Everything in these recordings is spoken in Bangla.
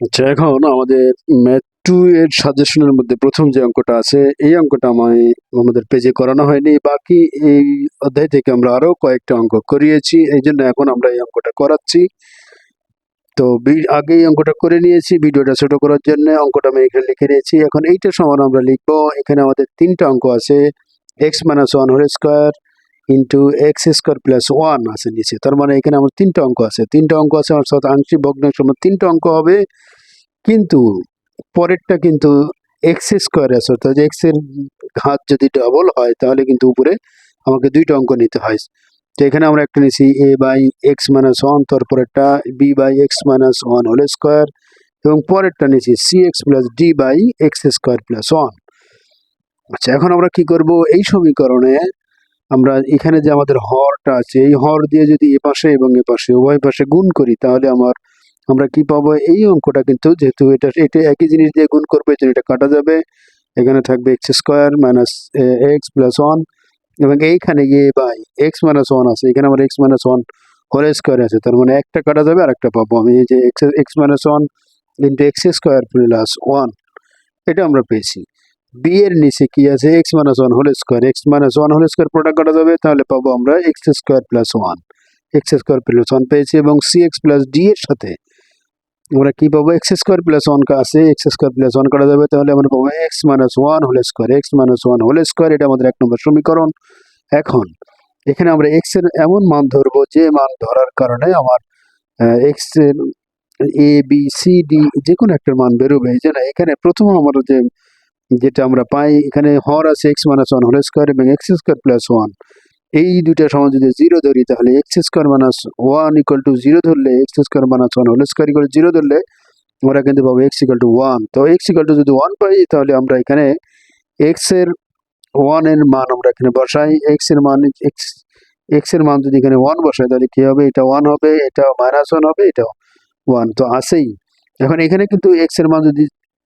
আচ্ছা এখন আমাদের ম্যাথ টু এর সাজেশনের মধ্যে প্রথম যে অঙ্কটা আছে, এই অঙ্কটা আমি আমাদের পেজে করানো হয়নি। বাকি এই অধ্যায় থেকে আমরা আরও কয়েকটা অঙ্ক করিয়েছি, এই জন্য এখন আমরা এই অঙ্কটা করাচ্ছি। তো আগে এই অঙ্কটা করে নিয়েছি, ভিডিওটা ছোট করার জন্য অঙ্কটা আমি এখানে লিখে নিয়েছি। এখন এইটা সমান আমরা লিখব। এখানে আমাদের তিনটা অঙ্ক আছে x minus one whole square into x square plus one আছে নিচে। তার মানে এখানে আমার তিনটা অঙ্ক আছে। তিনটা অঙ্ক আছে অর্থাৎ আংশিক ভগ্নাংশ আমার তিনটা অঙ্ক হবে। কিন্তু পরেরটা কিন্তু এক্স স্কোয়ার আছে, অর্থাৎ এক্সের ঘাত যদি ডবল হয়, তাহলে কিন্তু উপরে আমাকে দুইটা অঙ্ক নিতে হয়। তো এখানে আমরা একটা নিয়েছি a by x minus one তারপরেরটা b by x minus one whole square এবং পরেরটা নিয়েছি c x plus d by x square plus one আচ্ছা এখন আমরা কি করব? এই সমীকরণে আমরা এখানে যে আমাদের হরটা আছে, এই হর দিয়ে যদি এ পাশে এবং এ পাশে, উভয় পাশে গুণ করি, তাহলে আমার, আমরা কি পাবো? এই অঙ্কটা কিন্তু যেহেতু এটা এটা একই জিনিস দিয়ে গুণ করবে এই এটা কাটা যাবে। এখানে থাকবে x square minus x plus one এবং এইখানে a by x minus one আছে। এখানে আমার x minus one whole square আছে। তার মানে একটা কাটা যাবে আর একটা পাবো। আমি এই যে x x minus one into x square plus one এটা আমরা পেয়েছি। বি এর নিচে কি আছে? X minus one whole square x minus one whole square product কাটা যাবে? তাহলে পাবো আমরা x square plus one x square plus one পেয়েছি এবং সি এক্স প্লাস ডি এর সাথে আমরা কি পাবো? এক্স স্কোয়ার প্লাস ওয়ান আছে। এক্স স্কোয়ার প্লাস ওয়ান কাটা যাবে? তাহলে আমরা পাবো x minus one whole square x minus one whole square এটা আমাদের এক নম্বর সমীকরণ। এখন, এখানে আমরা এক্সের এমন মান ধরবো যে মান ধরার কারণে আমার এক্সের এ বি সি ডি যে কোনো একটা মান বেরোবে। জন্য এখানে প্রথম আমার যে যেটা আমরা পাই, এখানে হর আছে x minus one whole square এবং এক্স স্কোয়ার প্লাস ওয়ান এই দুইটা সময় যদি জিরো ধরি, তাহলে x square minus one equal to zero ধরলে x square minus one whole square zero ধরলে, আমরা কিন্তু পাবো এক্স ইকুয়াল টু ওয়ান তো এক্স ইকুয়াল টু যদি ওয়ান পাই, তাহলে আমরা এখানে এক্সের ওয়ানের মান আমরা এখানে বসাই। এক্সের মান এক্স এক্সের মান যদি এখানে ওয়ান বসাই, তাহলে কি হবে? এটা ওয়ান হবে, এটা মাইনাস ওয়ান হবে এটা ওয়ান তো আসেই এখন এখানে কিন্তু এক্সের মান যদি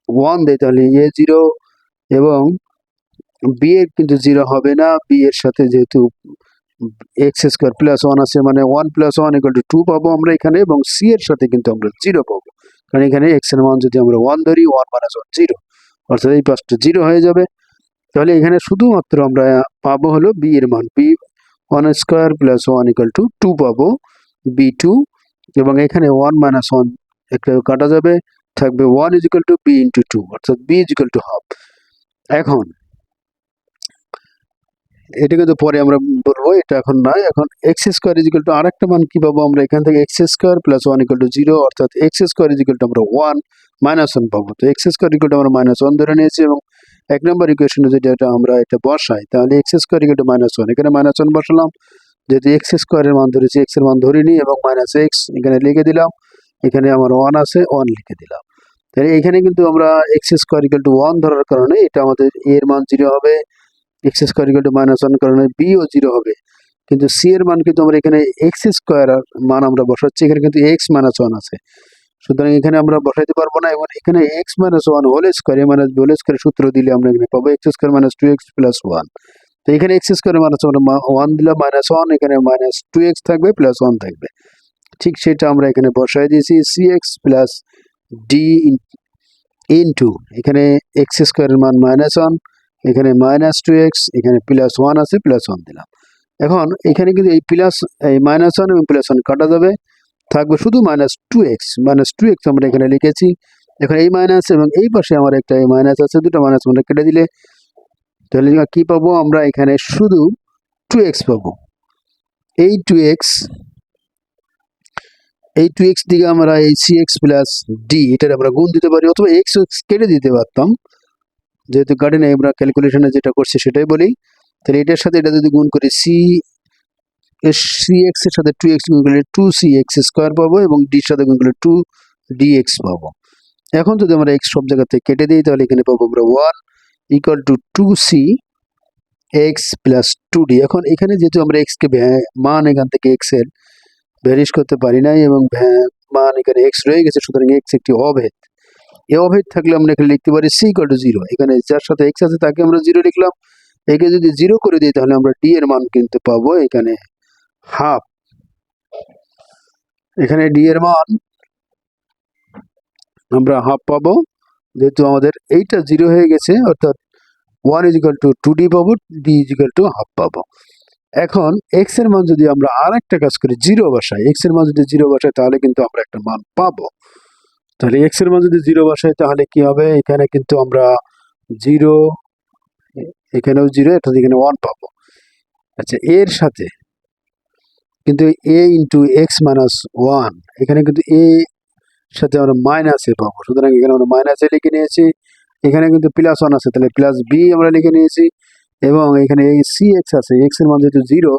ওয়ান দেয়, তাহলে এ জিরো এবং বি এর কিন্তু জিরো হবে না। বি এর সাথে যেহেতু এক্স স্কোয়ার প্লাস ওয়ান আছে মানে one plus one equal to two পাবো আমরা এখানে এবং সি এর সাথে কিন্তু আমরা জিরো পাবো। কারণ এখানে এক্সের মান যদি আমরা ওয়ান ধরি ওয়ান মাইনাস ওয়ান জিরো অর্থাৎ এই পাঁচটা জিরো হয়ে যাবে। তাহলে এখানে শুধুমাত্র আমরা পাবো হলো বি এর মান। B one square plus one equal to two পাবো বি টু এবং এখানে ওয়ান মাইনাস ওয়ান একটা কাটা যাবে, থাকবে one is equal to B into two অর্থাৎ B is equal to half এখন, এটা কিন্তু পরে আমরা বলব, এটা এখন নয়, এখন X square is equal to আরেকটা মান কি পাবো আমরা? এখান থেকে X square plus one equal to zero অর্থাৎ X square is equal to আমরা ওয়ান মাইনাস ওয়ান পাবো। তো এক্স স্কোয়ার ইকুয়াল টু আমরা মাইনাস ওয়ান ধরে নিয়েছি এবং এক নম্বর ইকুয়েশনে যদি এটা আমরা এটা বসাই, তাহলে X square equal to minus one এখানে মাইনাস ওয়ান বসালাম, যেহেতু এক্স স্কোয়ারের মান ধরেছি এক্সের মান ধরিনি এবং মাইনাস এক্স এখানে লিখে দিলাম, এখানে আমার ওয়ান আছে ওয়ান লিখে দিলাম। তাহলে এখানে কিন্তু আমরা এক্স স্কোয়ার টু ওয়ান ধরার কারণে এটা আমাদের এ এর মান জিরো হবে X square two minus one কারণে বি ও জিরো হবে। কিন্তু সি এর মান কিন্তু আমরা এখানে এক্স স্কোয়ার মান আমরা বসাচ্ছি, এখানে কিন্তু এক্স মাইনাস ওয়ান আছে। সুতরাং এখানে আমরা বসাইতে পারব না, এবং এখানে X minus one whole square A minus whole square সূত্র দিলে আমরা এখানে পাবো X square minus two X plus one তো এখানে এক্স স্কোয়ার মাইনাস ওয়ান দিলাম মাইনাস ওয়ান এখানে মাইনাস টু এক্স থাকবে প্লাস ওয়ান থাকবে। ঠিক সেটা আমরা এখানে বসাই দিয়েছি C X plus D into এখানে এক্স স্কোয়ারের মান মাইনাস ওয়ান এখানে মাইনাস টু এক্স এখানে প্লাস ওয়ান আছে প্লাস ওয়ান দিলাম। এখন এখানে কিন্তু এই প্লাস এই মাইনাস ওয়ান এবং প্লাস ওয়ান কাটা যাবে, থাকবে শুধু minus two X minus two X আমরা এখানে লিখেছি। এখন এই মাইনাস এবং এই পাশে আমার একটা এই মাইনাস আছে, দুটো মাইনাস আমরা কেটে দিলে, তাহলে কি পাবো? আমরা এখানে শুধু টু এক্স পাবো। এই টু এক্স এই টু এক্স দিকে আমরা এই সি এক্স প্লাস ডি এটার আমরা গুণ দিতে পারি অথবা এক্স এক্স কেটে দিতে পারতাম। যেহেতু গার্ডেনে আমরা ক্যালকুলেশনে যেটা করছি সেটাই বলি। তাহলে এটার সাথে এটা যদি গুণ করি সি সি এক্সের সাথে টু এক্স গুণ করলে টু সি এক্স স্কোয়ার পাবো এবং ডির সাথে গুণ করলে টু ডি এক্স পাবো। এখন যদি আমরা এক্স সব জায়গাতে কেটে দিই, তাহলে এখানে পাবো আমরা one equal to two C X plus two D এখন এখানে যেহেতু আমরা এক্সকে মান এখান থেকে এক্সের ভ্যারিশ করতে পারি নাই এবং ভ্যা- মান এখানে এক্স রয়ে গেছে, সুতরাং এক্স একটি অভেদ এ অভেদ থাকলে আমরা এখানে লিখতে পারি সি ইকুয়াল টু জিরো এখানে যার সাথে এক্স আছে তাকে আমরা জিরো লিখলাম। একে যদি জিরো করে দিই, তাহলে আমরা ডি এর মান কিন্তু পাবো এখানে হাফ এখানে ডি এর মান আমরা হাফ পাবো। যেহেতু আমাদের এইটা জিরো হয়ে গেছে, অর্থাৎ one equal to two D পাবো ডি ইজিক্যাল টু হাফ পাবো। এখন এক্সের মান যদি আমরা আর একটা কাজ করি জিরো বসাই এক্সের মান যদি জিরো বসাই, তাহলে কিন্তু আমরা একটা মান পাবো। তাহলে এক্সের মান যদি জিরো বসাই, তাহলে কি হবে? এখানে কিন্তু আমরা জিরো এখানেও জিরো অর্থাৎ এখানে ওয়ান পাবো। আচ্ছা এর সাথে কিন্তু A into X minus one এখানে কিন্তু এ সাথে আমরা মাইনাস এ পাবো। সুতরাং এখানে আমরা মাইনাস এ লিখে নিয়েছি, এখানে কিন্তু প্লাস ওয়ান আছে, তাহলে প্লাস বি আমরা লিখে নিয়েছি। এবং এখানে এই সি এক্স আছে এক্সের মান যেহেতু জিরো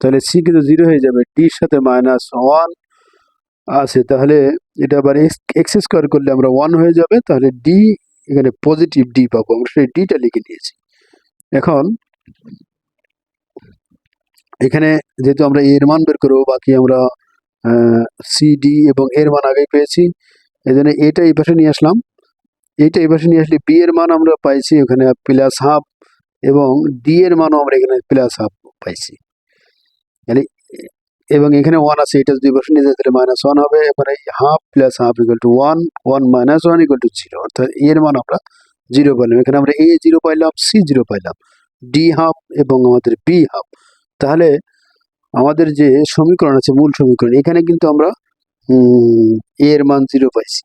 তাহলে সি কিন্তু জিরো হয়ে যাবে ডির সাথে মাইনাস ওয়ান আছে, তাহলে এটা আবার এক্স স্কোয়ার করলে আমরা ওয়ান হয়ে যাবে, তাহলে ডি এখানে পজিটিভ ডি পাবো, আমরা সেই ডিটা লিখে নিয়েছি। এখন এখানে যেহেতু আমরা এর মান বের করব, বাকি আমরা সি ডি এবং এর মান আগেই পেয়েছি এই জন্য এটা এই পাশে নিয়ে আসলাম। এইটা এই পাশে নিয়ে আসলে বি এর মান আমরা পাইছি, ওখানে প্লাস হাফ এবং ডি এর মানও আমরা এখানে প্লাস হাফ পাইছি। তাহলে এবং এখানে ওয়ান আছে, এটা যদি বসে নিয়ে যায়, তাহলে মাইনাস ওয়ান হবে। এবারে half plus half equal to one one minus one equal to zero অর্থাৎ এর মান আমরা জিরো পাইলাম। এখানে আমরা এ জিরো পাইলাম সি জিরো পাইলাম। ডি হাফ এবং আমাদের বি হাফ তাহলে আমাদের যে সমীকরণ আছে, মূল সমীকরণ, এখানে কিন্তু আমরা এ এর মান জিরো পাইছি।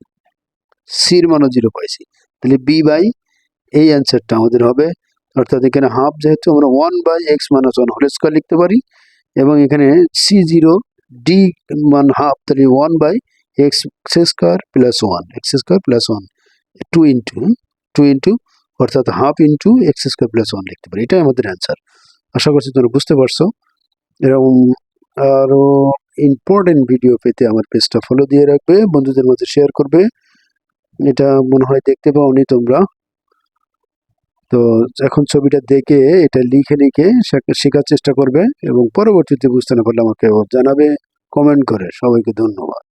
সির মানও জিরো পাইছি। তাহলে বি বাই এই অ্যান্সারটা আমাদের হবে অর্থাৎ এখানে হাফ যেহেতু আমরা one by X minus one whole square লিখতে পারি, এবং এখানে সি জিরো ডি মান হাফ তাহলে one by X square plus one X square plus one two into two into অর্থাৎ half into X square plus one লিখতে পারি। এটাই আমাদের অ্যান্সার আশা করছি তোমরা বুঝতে পারছ। এরকম আরও ইম্পর্টেন্ট ভিডিও পেতে আমার পেজটা ফলো দিয়ে রাখবে, বন্ধুদের মধ্যে শেয়ার করবে। এটা মনে হয় দেখতে পাওনি তোমরা। তো এখন ছবিটা দেখে এটা লিখে লিখে শেখ- শেখার চেষ্টা করবে এবং পরবর্তীতে বুঝতে না পারলে আমাকে জানাবে কমেন্ট করে। সবাইকে ধন্যবাদ।